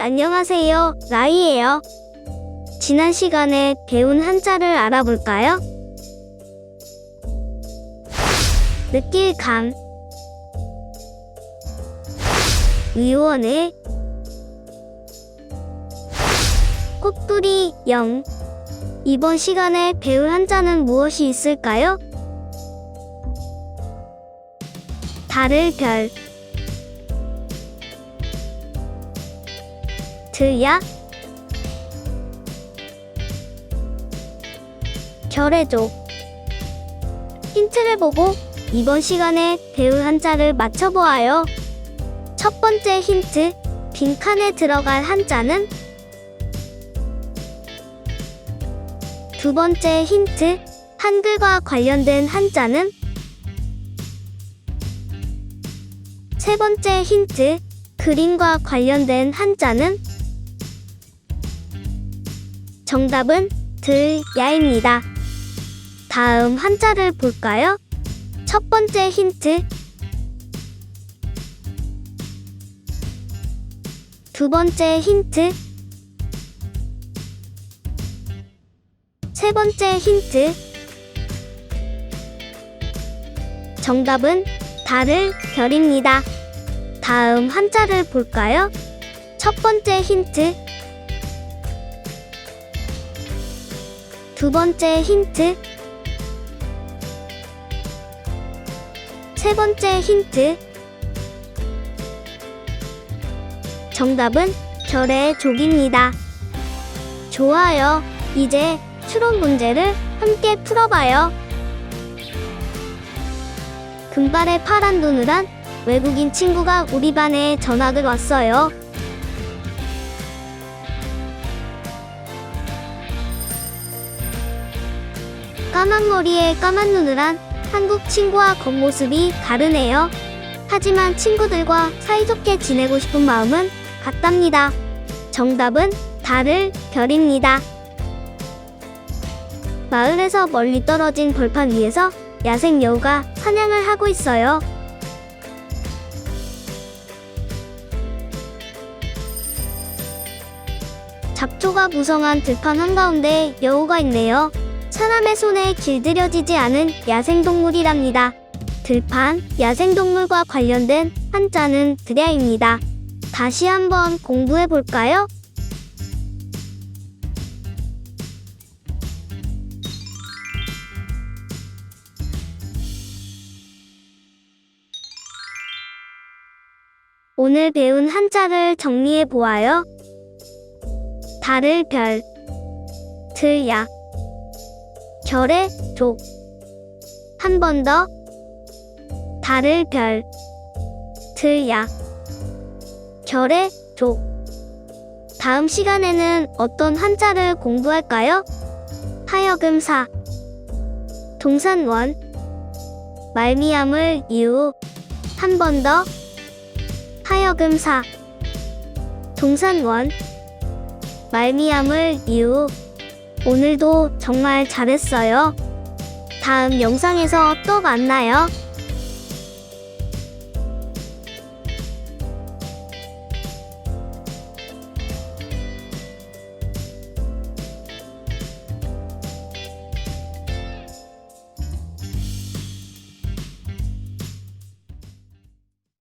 안녕하세요. 라이예요. 지난 시간에 배운 한자를 알아볼까요? 느낄 감 의원의 꽃뿌리 영 이번 시간에 배울 한자는 무엇이 있을까요? 달을 별 들야 결의조 힌트를 보고 이번 시간에 배울 한자를 맞춰보아요. 첫 번째 힌트 빈칸에 들어갈 한자는? 두 번째 힌트 한글과 관련된 한자는? 세 번째 힌트 그림과 관련된 한자는 정답은 들야입니다. 다음 한자를 볼까요? 첫 번째 힌트 두 번째 힌트 세 번째 힌트 정답은 달을 별입니다. 다음 한자를 볼까요? 첫 번째 힌트 두 번째 힌트 세 번째 힌트 정답은 결의 족입니다. 좋아요. 이제 추론 문제를 함께 풀어봐요. 금발의 파란 눈을 한 외국인 친구가 우리 반에 전학을 왔어요. 까만 머리에 까만 눈을 한 한국 친구와 겉모습이 다르네요. 하지만 친구들과 사이좋게 지내고 싶은 마음은 같답니다. 정답은 달을 별입니다. 마을에서 멀리 떨어진 벌판 위에서 야생 여우가 사냥을 하고 있어요. 잡초가 무성한 들판 한가운데 여우가 있네요. 사람의 손에 길들여지지 않은 야생동물이랍니다. 들판, 야생동물과 관련된 한자는 드랴입니다. 다시 한번 공부해 볼까요? 오늘 배운 한자를 정리해 보아요. 달을 별, 들야, 결의 족. 한 번 더. 달을 별, 들야, 결의 족. 다음 시간에는 어떤 한자를 공부할까요? 하여금사, 동산원, 말미암을 이유. 한 번 더. 하여금사, 동산원, 말미암을 이유. 오늘도 정말 잘했어요. 다음 영상에서 또 만나요.